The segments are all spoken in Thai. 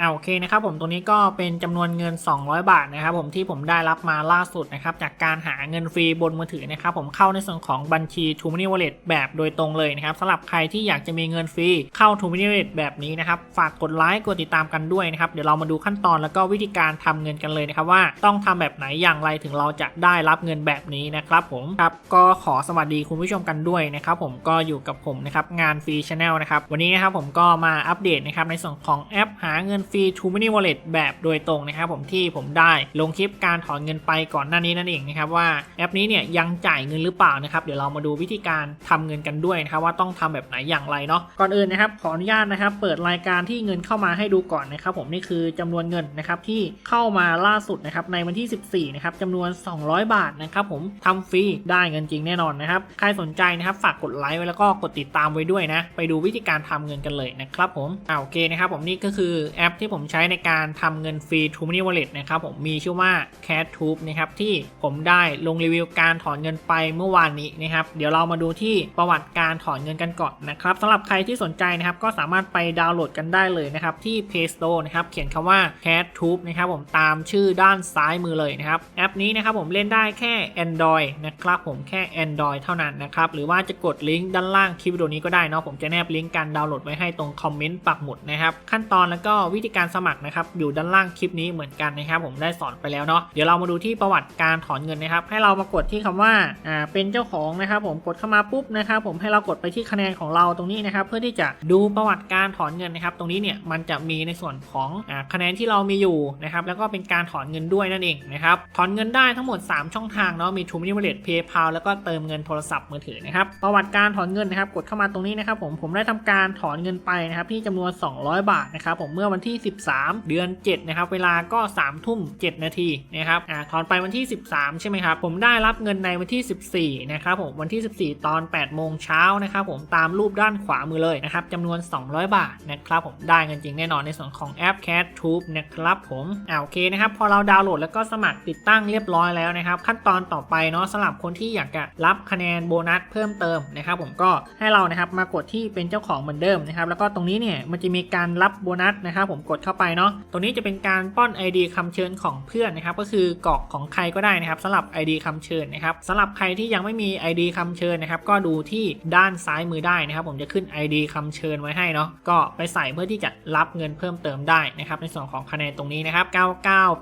อ่าโอเคนะครับผมตรงนี้ก็เป็นจำนวนเงิน 200 บาทนะครับผมที่ผมได้รับมาล่าสุดนะครับจากการหาเงินฟรีบนมือถือนะครับผมเข้าในส่วนของบัญชี t o m o n e y Wallet แบบโดยตรงเลยนะครับสำหรับใครที่อยากจะมีเงินฟรีเข้า t o m o n e y Wallet แบบนี้นะครับฝากกดไลค์กดติดตามกันด้วยนะครับเดี๋ยวเรามาดูขั้นตอนแล้วก็วิธีการทำเงินกันเลยนะครับว่าต้องทำแบบไหนอย่างไรถึงเราจะได้รับเงินแบบนี้นะครับผมครับก็ขอสวัสดีคุณผู้ชมกันด้วยนะครับผมก็อยู่กับผมนะครับงานฟรีชาแนลนะครับวันนี้นะครับผมก็มาอัปเดตนะครับในส่วนของแอปหาเงินฟรี t o m o n e y Wallet แบบโดยตรงนะครับผมที่ผมได้ลงคลิปการถอนเงินไปก่อนหน้านี้นั่นเองนะครับว่าแอปนี้เนี่ยยังจ่ายเงินหรือเปล่านะครับเดี๋ยวเรามาดูวิธีการทำเงินกันด้วยนะครับว่าต้องทำแบบไหนอย่างไรเนาะก่อนอื่นนะครับขออนุญาตนะครับเปิดรายการที่เงินเข้ามาให้ดูก่อนนะครับผมนี่คือจำนวนเงินนะครับที่เข้ามาล่าสุดนะครับในวันที่ 14นะครับจำนวน 200 บาทนะครับผมทำฟรีได้เงินจริงแน่นอนนะครับใครสนใจนะครับฝากกดไลค์ไว้แล้วก็กดติดตามไว้ด้วยนะไปดูวิธีการทำเงินกันเลยนะครับผมอ่าโอเคนะครับผมนี่ก็คือแอปที่ผมใช้ในการทำเงินฟรี t o m o n e y Wallet นะครับผมมีชื่อว่า CatTube นะครับที่ผมได้ลงรีวิวการถอนเงินไปเมื่อวานนี้นะครับเดี๋ยวเรามาดูที่ประวัติการถอนเงินกันก่อนนะครับสำหรับใครที่สนใจนะครับก็สามารถไปดาวน์โหลดกันได้เลยนะครับที่ Play Store นะครับเขียนคำว่า CatTube นะครับผมตามชื่อด้านซ้ายมือเลยนะครับแอปนี้นะครับผมเล่นได้แค่ Android นะครับผมแค่ Android เท่านั้นนะครับหรือว่าจะกดลิงก์ด้านล่างคลิปวิดีโอนี้ก็ได้เนาะผมจะแนบลิงก์การดาวน์โหลดไว้ให้ตรงคอมเมนต์ปักหมุดนะครับขั้นตอนแล้วก็วิธีการสมัครนะครับอยู่ด้านล่างคลิปนี้เหมือนกันนะครับผมได้สอนไปแล้วเนาะเดี๋ยวเรามาดูที่ประวัติการถอนเงินนะครับ ให้เรามากดที่คำว่าอ่าเป็นเจ้าของนะครับผมกดเข้ามาปุ๊บนะครับผมให้เรากดไปที่คะแนนของเราตรงนี้นะครับเพื่อที่จะดูประวัติการถอนเงินนะครับ ตรงนี้เนี่ยมันจะมีในส่วนของอ่าคะแนนที่เรามีอยู่นะครับแล้วก็เป็นการถอนเงินด้วยนั่นเองนะครับถอนเงินได้ทั้งหมด 3 ช่องทางเนาะมี t r u e m o n e y Wallet PayPal แล้วก็เติมเงินโทรศัพท์มือถือนะครับประวัติการถอนเงินนะครับกดเข้ามาตรงนี้นะครับผมผมได้ทำการถอนเงินไปนะครับที่จำนวน 200 บาทนะครับผมเมื่อวันที่13 เดือน 7 นะครับ เวลาก็ 3 ทุ่ม 7 นาทีนะครับอ่าถอนไปวันที่ 13 ใช่ไหมครับ ผมได้รับเงินในวันที่ 14 นะครับผม วันที่ 14 ตอน 8 โมงเช้านะครับผม ตามรูปด้านขวามือเลยนะครับจำนวน 200 บาทนะครับผม ได้เงินจริงแน่นอนในส่วนของแอป Cat Tube นะครับผมอ่าโอเคนะครับ พอเราดาวน์โหลดแล้วก็สมัครติดตั้งเรียบร้อยแล้วนะครับ ขั้นตอนต่อไปเนาะสำหรับคนที่อยากจะรับคะแนนโบนัสเพิ่มเติมนะครับ ผมก็ให้เรานะครับมากดที่เป็นเจ้าของเหมือนเดิมนะครับ แล้วก็ตรงนี้เนี่ยมันจะมีการรับโบนัสนะครับ ผมกดเข้าไปเนาะตรงนี้จะเป็นการป้อน ID คำเชิญของเพื่อนนะครับ ก็คือกรอกของใครก็ได้นะครับสำหรับ ID คำเชิญนะครับสำหรับใครที่ยังไม่มี ID คำเชิญนะครับ ก็ดูที่ด้านซ้ายมือได้นะครับ ผมจะขึ้น ID คำเชิญไว้ให้เนาะก็ไปใส่เพื่อที่จะรับเงินเพิ่มเติมได้นะครับ ในส่วนของคะแนนตรงนี้นะครับ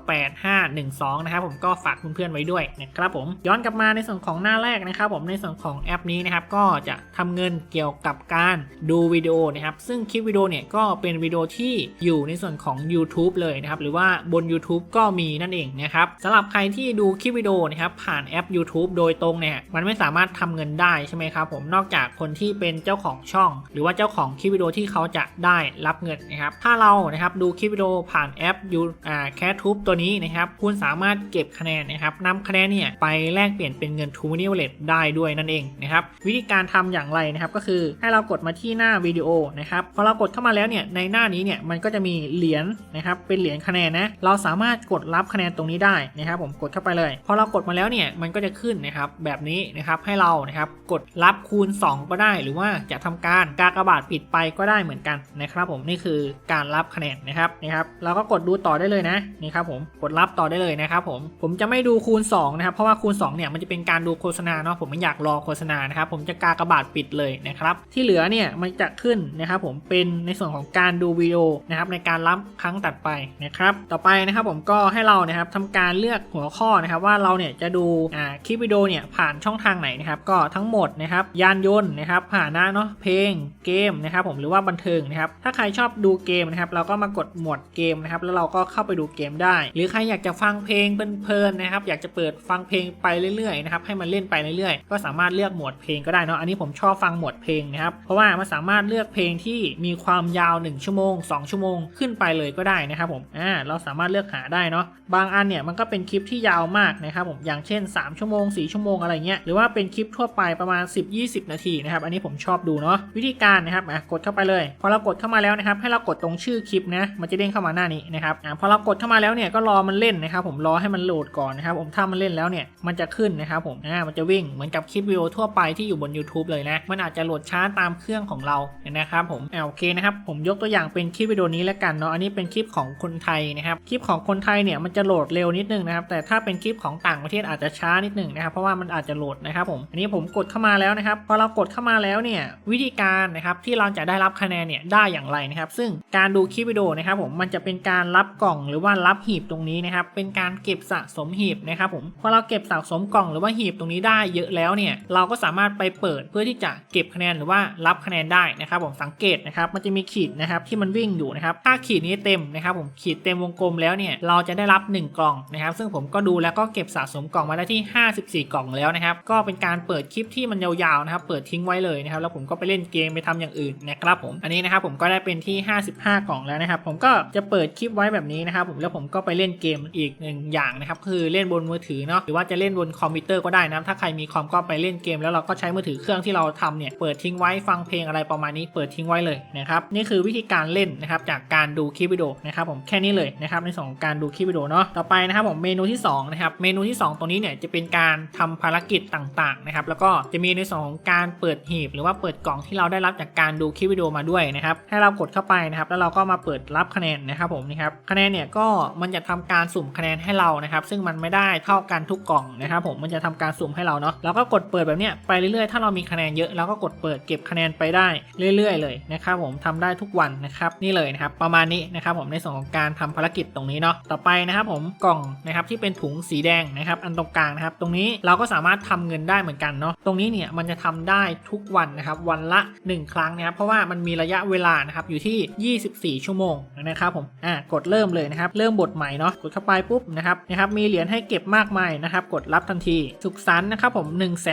998512 นะครับ ผมก็ฝากเพื่อนๆไว้ด้วยนะครับผมย้อนกลับมาในส่วนของหน้าแรกนะครับ ผมในส่วนของแอปนี้นะครับก็จะทำเงินเกี่ยวกับการดูวิดีโอนะครับ ซึ่งคลิปวิดีโอเนี่ยก็เป็นวิดีโอที่อยู่ในส่วนของ YouTube เลยนะครับหรือว่าบน YouTube ก็มีนั่นเองนะครับสำหรับใครที่ดูคลิปวิดีโอนะครับผ่านแอป YouTube โดยตรงเนี่ยมันไม่สามารถทำเงินได้ใช่ไหมครับผมนอกจากคนที่เป็นเจ้าของช่อง หรือว่าเจ้าของคลิปวิดีโอที่เขาจะได้รับเงินนะครับถ้าเรานะครับดูคลิปวิดีโอผ่านแอปยูอ่าแคทูบตัวนี้นะครับคุณสามารถเก็บคะแนนนะครับนำคะแนนเนี่ยไปแลกเปลี่ยนเป็นเงินทูนิวเลตได้ด้วยนั่นเองนะครับวิธีการทำอย่างไรนะครับก็คือให้เรากดมาที่หน้าวิดีโอนะครับพอเรากดเข้ามาแล้วเนี่ยในหน้านี้เนี่ยมันก็จะมีเหรียญนะครับเป็นเหรียญคะแนนนะเราสามารถกดรับคะแนนตรงนี้ได้นะครับผมกดเข้าไปเลย พอเรากดมาแล้วเนี่ยมันก็จะขึ้นนะครับแบบนี้นะครับให้เรานะครับกดรับคูณ 2 ก็ได้ หรือว่าจะทำการกากบาทปิดไปก็ได้เหมือนกันนะครับผมนี่คือการรับคะแนนนะครับนะครับเราก็กดดูต่อได้เลยนะนี่ครับผมกดรับต่อได้เลยนะครับผมผมจะไม่ดูคูณ2นะครับเพราะว่าคูณ2เนี่ยมันจะเป็นการดูโฆษณาเนาะผมไม่อยากรอโฆษณานะครับผมจะกากบาทปิดเลยนะครับที่เหลือเนี่ยมันจะขึ้นนะครับผมเป็นในส่วนของการดูวิดีโอนะครับในการรับครั้งตัดไปนะครับ ต่อไปนะครับผมก็ให้เรานะครับทำการเลือกหัวข้อนะครับว่าเราเนี่ยจะดูอ่าคลิปวิดีโอเนี่ยผ่านช่องทางไหนนะครับก็ทั้งหมดนะครับยานยนต์นะครับผ่านหน้าเนาะเพลงเกมนะครับผมหรือว่าบันเทิงนะครับถ้าใครชอบดูเกมนะครับเราก็มากดหมวดเกมนะครับแล้วเราก็เข้าไปดูเกมได้ หรือใครอยากจะฟังเพลงเพลินๆนะครับอยากจะเปิดฟังเพลงไปเรื่อยๆนะครับให้มันเล่นไปเรื่อยๆ ก็สามารถเลือกหมวดเพลงก็ได้เนาะอันนี้ผมชอบฟังหมวดเพลงนะครับเพราะว่ามันสามารถเลือกเพลงที่มีความยาว 1 ชั่วโมง 2 ชั่วโมงขึ้นไปเลยก็ได้นะครับผมอ่าเราสามารถเลือกหาได้เนาะบางอันเนี่ยมันก็เป็นคลิปที่ยาวมากนะครับผมอย่างเช่น 3 ชั่วโมง 4 ชั่วโมงอะไรเงี้ยหรือว่าเป็นคลิปทั่วไปประมาณ 10-20 นาทีนะครับอันนี้ผมชอบดูเนาะวิธีการนะครับอะกดเข้าไปเลย พอเรากดเข้ามาแล้วนะครับให้เรากดตรงชื่อคลิปนะมันจะเด้งเข้ามาหน้านี้นะครับอะพอเรากดเข้ามาแล้วเนี่ยก็รอมันเล่นนะครับผมรอให้มันโหลดก่อนนะครับผมถ้ามันเล่นแล้วเนี่ยมันจะขึ้นนะครับผมอ่ามันจะวิ่งเหมือนกับคลิปวิดีโอทั่วไปที่อยู่บน YouTube เลยนะมันอาจจะโหลดช้าตามเครื่องของเรานะครับผมอ่าโอเคนะครับผมยกตัวอย่างเป็นคลิปวิดีโอนี้แล้วกันกันเนาะอันนี้เป็นคลิปของคนไทยนะครับคลิปของคนไทยเนี่ยมันจะโหลดเร็วนิดนึงนะครับแต่ถ้าเป็นคลิปของต่างประเทศอาจจะช้านิดนึงนะครับเพราะว่ามันอาจจะโหลดนะครับผมอันนี้ผมกดเข้ามาแล้วนะครับพอเรากดเข้ามาแล้วเนี่ยวิธีการนะครับที่เราจะได้รับคะแนนเนี่ยได้อย่างไรนะครับซึ่งการดูคลิปวิดีโอนะครับผมมันจะเป็นการรับกล่องหรือว่ารับหีบตรงนี้นะครับเป็นการเก็บสะสมหีบนะครับผมพอเราเก็บสะสมกล่องหรือว่าหีบตรงนี้ได้เยอะแล้วเนี่ยเราก็สามารถไปเปิดเพื่อที่จะเก็บคะแนนหรือว่ารับคะแนนได้นะครับผมสังเกตนะครับมันจะมีขีดนะครับที่มันวิ่งอยู่นะครับถ้าขีดนี้เต็มนะครับผมขีดเต็มวงกลมแล้วเนี่ยเราจะได้รับ 1 กล่องนะครับ ซึ่งผมก็ดูแล้วก็เก็บสะสมกล่องมาได้ที่ 54 กล่องแล้วนะครับ ก็เป็นการเปิดคลิปที่มันยาวๆนะครับ เปิดทิ้งไว้เลยนะครับ แล้วผมก็ไปเล่นเกมไปทำอย่างอื่นนะครับผม อันนี้นะครับผมก็ได้เป็นที่ 55 กล่องแล้วนะครับ ผมก็จะเปิดคลิปไว้แบบนี้นะครับผม แล้วผมก็ไปเล่นเกมอีกหนึ่งอย่างนะครับ คือเล่นบนมือถือเนาะ หรือว่าจะเล่นบนคอมพิวเตอร์ก็ได้นะ ถ้าใครมีคอมก็ไปเล่นเกม แล้วเราก็ใช้มือถือเครื่องที่เราทำเนี่ย เปิดทิ้งไว้ฟังเพลงอะไรประมาณนี้ เปิดทิ้งไว้เลยนะครับ นี่คือวิธีการเล่นนะครับจากการดูคลิปวิดีโอนะครับผมแค่นี้เลยนะครับในส่วนของการดูคลิปวิดีโอเนาะต่อไปนะครับผมเมนูที่2นะครับเมนูที่ 2ตรงนี้เนี่ยจะเป็นการทำภารกิจต่างๆนะครับแล้วก็จะมีในส่วนของการเปิดหีบ หรือว่าเปิดกล่องที่เราได้รับจากการดูคลิปวิดีโอมาด้วยนะครับให้เรากดเข้าไปนะครับแล้วเราก็มาเปิดรับคะแนนนะครับผมนี่ครับคะแนนเนี่ยก็มันจะทำการสุ่มคะแนนให้เรานะครับซึ่งมันไม่ได้เท่ากันทุกกล่องนะครับผมมันจะทำการสุ่มให้เราเนาะแล้วก็กดเปิดแบบเนี้ยไปเรื่อยๆ ถ้าเรามีคะแนนเยอะเราก็กดเปิดเก็บคะแนนไปได้เรื่อย ๆ เลยนะครับผมทำได้ทุกวันนะครับนี่เลยนะครับประมาณนี้นะครับผมในส่วนของการทำภารกิจตรงนี้เนาะต่อไปนะครับผมกล่องนะครับที่เป็นถุงสีแดงนะครับอันตรงกลางนะครับตรงนี้เราก็สามารถทำเงินได้เหมือนกันเนาะตรงนี้เนี่ยมันจะทำได้ทุกวันนะครับวันละ 1 ครั้งนะครับเพราะว่ามันมีระยะเวลานะครับอยู่ที่ 24 ชั่วโมงนะครับผมอ่ากดเริ่มเลยนะครับเริ่มบทใหม่เนาะกดเข้าไปปุ๊บนะครับนะครับมีเหรียญให้เก็บมากมายนะครับกดรับทันที สุขสันต์นะครับผม 1 4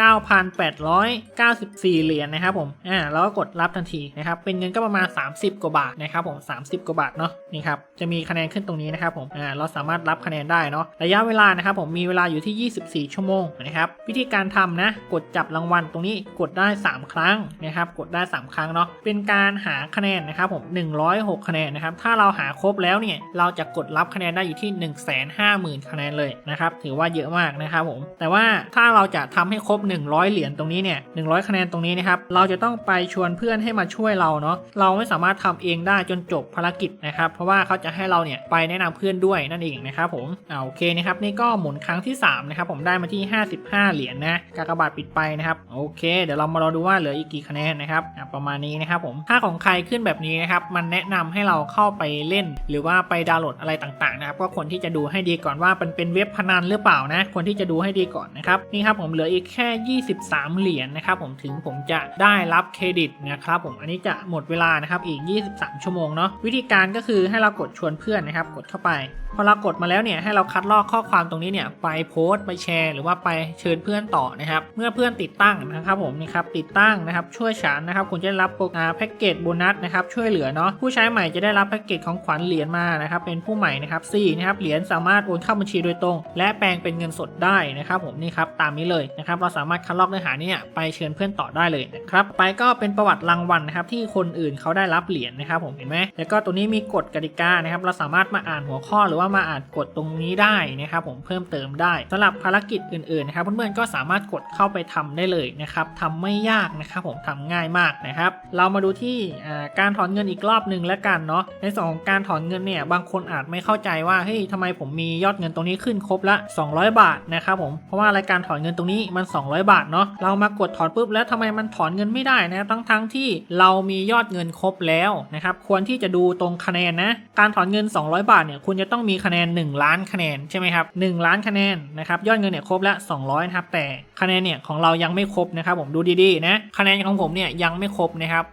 9 8 9 4 เหรียญนะครับผมอ่าแล้วก็กดรับทันทีนะครับเป็นเงินก็ประมาณ 30 กว่าบาทนะครับผม 30 กว่าบาทเนาะนี่ครับจะมีคะแนนขึ้นตรงนี้นะครับผมอ่าเราสามารถรับคะแนนได้เนาะระยะเวลานะครับผมมีเวลาอยู่ที่ 24 ชั่วโมงนะครับวิธีการทำนะกดจับรางวัลตรงนี้กดได้ 3 ครั้งนะครับกดได้ 3 ครั้งเนาะเป็นการหาคะแนนนะครับผม106 คะแนนนะครับถ้าเราหาครบแล้วเนี่ยเราจะกดรับคะแนนได้อยู่ที่ 1 5 0 0 0 0 คะแนนเลยนะครับถือว่าเยอะมากนะครับผมแต่ว่าถ้าเราจะทำให้ครบ 100 เหรียญตรงนี้เนี่ย100 คะแนนตรงนี้นะครับเราจะต้องไปชวนเพื่อนให้มาช่วยเราเนาะเราไม่สามารถทำเองได้จนจบภารกิจนะครับ เพราะว่าเขาจะให้เราเนี่ยไปแนะนำเพื่อนด้วยนั่นเองนะครับผมอ่าโอเคนะครับนี่ก็หมุนครั้งที่3นะครับผมได้มาที่ 55 เหรียญนะกากบาทปิดไปนะครับโอเค เดี๋ยวเรามารอดูว่าเหลืออีกกี่คะแนนนะครับอ่าประมาณนี้นะครับผมถ้าของใครขึ้นแบบนี้นะครับมันแนะนำให้เราเข้าไปเล่น หรือว่าไปดาวน์โหลดอะไรต่างๆนะครับก็ควรที่จะดูให้ดีก่อนว่ามันเป็นเว็บพนันหรือเปล่านะควรที่จะดูให้ดีก่อนนะครับนี่ครับผมเหลืออีกแค่ 23 เหรียญนะครับผมถึงผมจะได้รับเครดิตนะครับผมอันนี้จะหมดเวลานะครับอีก 23ชั่วโมงเนาะวิธีการก็คือให้เรากดชวนเพื่อนนะครับกดเข้าไป พอเรากดมาแล้วเนี่ยให้เราคัดลอกข้อความตรงนี้เนี่ยไปโพสต์ไปแชร์ หรือว่าไปเชิญเพื่อนต่อนะครับเมื่อเพื่อนติดตั้งนะครับผมนี่ครับติดตั้งนะครับช่วยฉันนะครับคุณจะได้รับโปรอ่าแพ็กเกจโบนัสนะครับช่วยเหลือเนาะผู้ใช้ใหม่จะได้รับแพ็กเกจของขวัญเหรียญมานะครับเป็นผู้ใหม่นะครับ4นะครับเหรียญสามารถโอนเข้าบัญชีโดยตรง และแปลงเป็นเงินสดได้นะครับผมนี่ครับตามนี้เลยนะครับเราสามารถคัดลอกเนื้อหาเนี้ไปเชิญเพื่อนต่อได้เลยนะครับไปก็เป็นประวัติรางวัลนะครับที่คนอื่นเขาได้รับเหรียญนะครับผมเห็นไหมแล้วก็ตัวนี้มีกฎกติกานะครับ เราสามารถมาอ่านหัวข้อหรือว่ามาอ่านกฎตรงนี้ได้นะครับ ผมเพิ่มเติมได้สำหรับภารกิจอื่นๆนะครับเพื่อนๆก็สามารถกดเข้าไปทำได้เลยนะครับทำไม่ยากนะครับผมทำง่ายมากนะครับ เรามาดูที่การถอนเงินอีกรอบหนึ่งแล้วกันเนาะในส่วนของการถอนเงินเนี่ยบางคนอาจไม่เข้าใจว่าเฮ้ยทำไมผมมียอดเงินตรงนี้ขึ้นครบละ 200 บาทนะครับผมเพราะว่ารายการถอนเงินตรงนี้มัน 200 บาทเนาะเรามากดถอนปุ๊บแล้วทำไมมันถอนเงินไม่ได้นะทั้งทั้งที่เรามียอดเงินครบแล้วนะครับควรที่จะดูตรงคะแนนนะ การถอนเงิน 200 บาทเนี่ยคุณจะต้องมีคะแนน 1 ล้านคะแนนใช่ไหมครับ1ล้านคะแนนนะครับยอดเงินเนี่ยครบล้ว200นะครับแต่คะแนนเนี่ยของเรายังไม่ครบนะครับผมดูดีๆนะคะแนนของผมเนี่ยยังไม่ครบนะครับ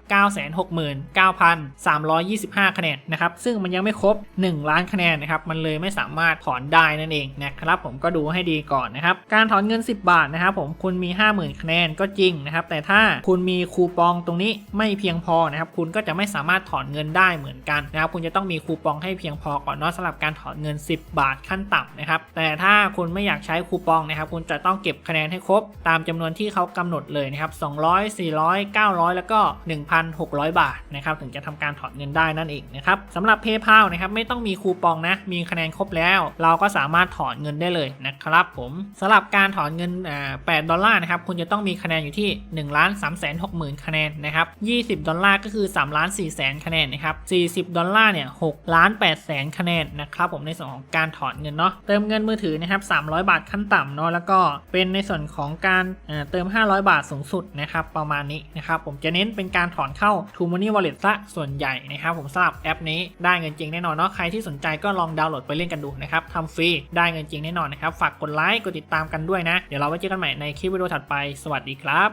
969,325 คะแนนนะครับซึ่งมันยังไม่ครบ 1 ล้านคะแนนนะครับมันเลยไม่สามารถถอนได้นั่นเองนะครับผมก็ดูให้ดีก่อนนะครับการถอนเงิน 10 บาทนะครับผมคุณมี 50,000 คะแนนก็จริงนะครับแต่ถ้าคุณมีคูปองตรงนี้ไม่เพียงพอนะครับคุณก็จะไม่สามารถถอนเงินได้เหมือนกันนะครับคุณจะต้องมีคูปองให้เพียงพอก่อนเนาะสำหรับการถอนเงิน 10 บาทขั้นต่ำนะครับแต่ถ้าคุณไม่อยากใช้คูปองนะครับคุณจะต้องเก็บคะแนนให้ครบ ตามจำนวนที่เขากำหนดเลยนะครับ200 400 900 แล้วก็ 1,600 บาทนะครับถึงจะทำการถอนเงินได้นั่นเองนะครับสำหรับ PayPal นะครับไม่ต้องมีคูปองนะมีคะแนนครบแล้ว เราก็สามารถถอนเงินได้เลยนะครับผมสำหรับการถอนเงิน8ดอลลาร์นะครับคุณจะต้องมีคะแนนอยู่ที่1ล้าน3 6 0 0 0 0คะแนนนะครับ20 ดอลลาร์ก็คือ3ล้าน4แสนคะแนนนนะครับ 40 ดอลลาร์เนี่ย6ล้าน8แสนคะแนนนะครับผมในส่วนของการถอนเงินเนาะเติมเงินมือถือนะครับ 300 บาทขั้นต่ำเนาะแล้วก็เป็นในส่วนของการเเติม 500 บาทสูงสุดนะครับประมาณนี้นะครับผมจะเน้นเป็นการถอนเข้า t ู m o n e y Wallet ซะส่วนใหญ่นะครับผมสำหรับแอปนี้ได้เงินจริงแน่นอนเนาะใครที่สนใจก็ลองดาวน์โหลดไปเล่นกันดูนะครับทำฟรีได้เงินจริงแน่นอนนะครับฝากกดไลค์กดติดตามกันด้วยนะ เดี๋ยวเราไว้เจอกันใหม่ในคลิปวิดีโอถัดไปสวัสดีครับ